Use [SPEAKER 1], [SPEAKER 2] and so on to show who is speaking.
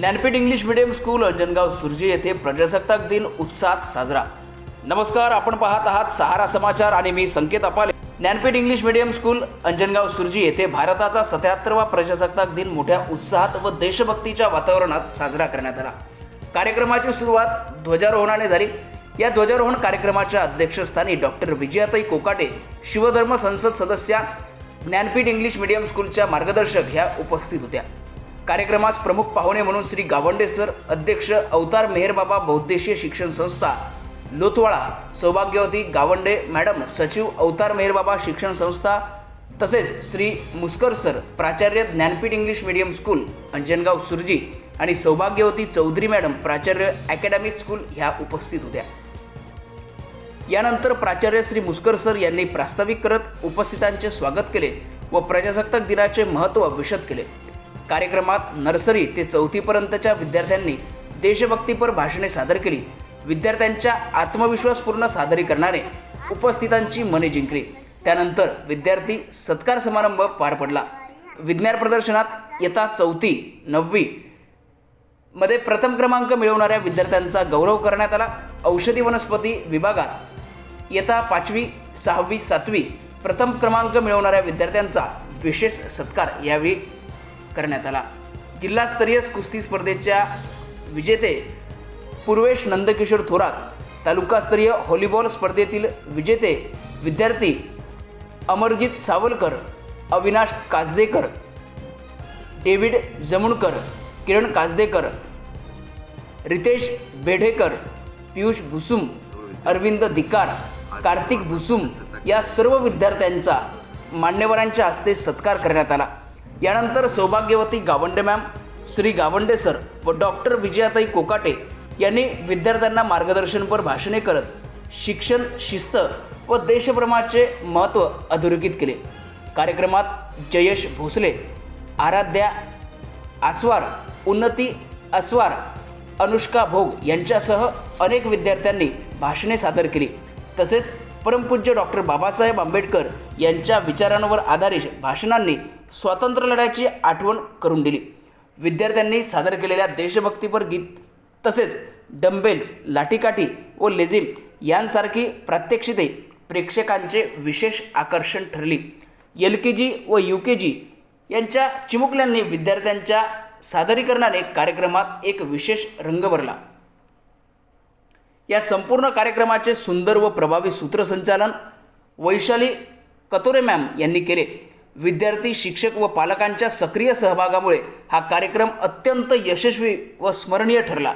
[SPEAKER 1] Jnanpith English medium school Anjangaon Surji येथे प्रजासत्ताक दिन उत्साहात साजरा नमस्कार आपण पाहत आहात सहारा समाचार आणि मी Sanket Apale Dnyanpeeth English medium school Anjangaon Surji येथे भारताचा सत्याहत्तरवा प्रजासत्ताक दिन मोठ्या उत्साहात व देशभक्तीच्या वातावरणात साजरा करण्यात आला कार्यक्रमाची सुरुवात ध्वजारोहणाने झाली या ध्वजारोहण कार्यक्रमाच्या अध्यक्षस्थानी डॉक्टर विजयाताई कोकाटे शिवधर्म संसद सदस्या ज्ञानपीठ इंग्लिश मीडियम स्कूलच्या मार्गदर्शक ह्या उपस्थित होत्या कार्यक्रमास प्रमुख पाहुणे म्हणून श्री गावंडे सर अध्यक्ष अवतार मेहरबाबा बहुद्देशीय शिक्षण संस्था लोतवाळा सौभाग्यवती गावंडे मॅडम सचिव अवतार मेहरबाबा शिक्षण संस्था तसेच श्री मुस्कर सर प्राचार्य Dnyanpeeth English medium school Anjangaon Surji आणि सौभाग्यवती चौधरी मॅडम प्राचार्य अकॅडमिक स्कूल ह्या उपस्थित होत्या यानंतर प्राचार्य श्री मुस्कर सर यांनी प्रास्ताविक करत उपस्थितांचे स्वागत केले व प्रजासत्ताक दिनाचे महत्त्व विशद केले कार्यक्रमात नर्सरी ते चौथीपर्यंतच्या विद्यार्थ्यांनी देशभक्तीपर भाषणे सादर केली विद्यार्थ्यांच्या आत्मविश्वासपूर्ण करणारे उपस्थितांची मने जिंकली त्यानंतर विद्यार्थी सत्कार समारंभ पार पडला विज्ञान प्रदर्शनात येता चौथी नववी मध्ये प्रथम क्रमांक मिळवणाऱ्या विद्यार्थ्यांचा गौरव करण्यात आला औषधी वनस्पती विभागात येता पाचवी सहावी सातवी प्रथम क्रमांक मिळवणाऱ्या विद्यार्थ्यांचा विशेष सत्कार यावेळी करण्यात आला जिल्हास्तरीय कुस्ती स्पर्धेच्या विजेते पूर्वेश नंदकिशोर थोरात तालुकास्तरीय हॉलीबॉल स्पर्धेतील विजेते विद्यार्थी अमरजित सावलकर अविनाश काजदेकर डेव्हिड जमुणकर किरण काजदेकर रितेश बेढेकर पियुष भुसुम अरविंद धिकार कार्तिक भुसुम या सर्व विद्यार्थ्यांचा मान्यवरांच्या हस्ते सत्कार करण्यात आला यानंतर सौभाग्यवती गावंडे मॅम श्री गावंडे सर व डॉक्टर विजयाताई कोकाटे यांनी विद्यार्थ्यांना मार्गदर्शनपर भाषणे करत शिक्षण शिस्त व देशभ्रमाचे महत्त्व अधोरेखित केले कार्यक्रमात जयेश भोसले आराध्या आस्वार उन्नती अस्वार अनुष्का भोग यांच्यासह अनेक विद्यार्थ्यांनी भाषणे सादर केली तसेच परमपूज्य डॉक्टर बाबासाहेब आंबेडकर यांच्या विचारांवर आधारित भाषणांनी स्वातंत्र्य लढ्याची आठवण करून दिली विद्यार्थ्यांनी सादर केलेल्या देशभक्तीपर गीत तसेच डंबेल्स लाठीकाठी व लेझिम यांसारखी प्रात्यक्षिते प्रेक्षकांचे विशेष आकर्षण ठरली एल के जी व यू के जी यांच्या चिमुकल्यांनी विद्यार्थ्यांच्या सादरीकरणाने कार्यक्रमात एक विशेष रंग भरला या संपूर्ण कार्यक्रमाचे सुंदर व प्रभावी सूत्रसंचालन वैशाली कतोरे मॅम यांनी केले विद्यार्थी शिक्षक व पालकांच्या सक्रिय सहभागामुळे हा कार्यक्रम अत्यंत यशस्वी व स्मरणीय ठरला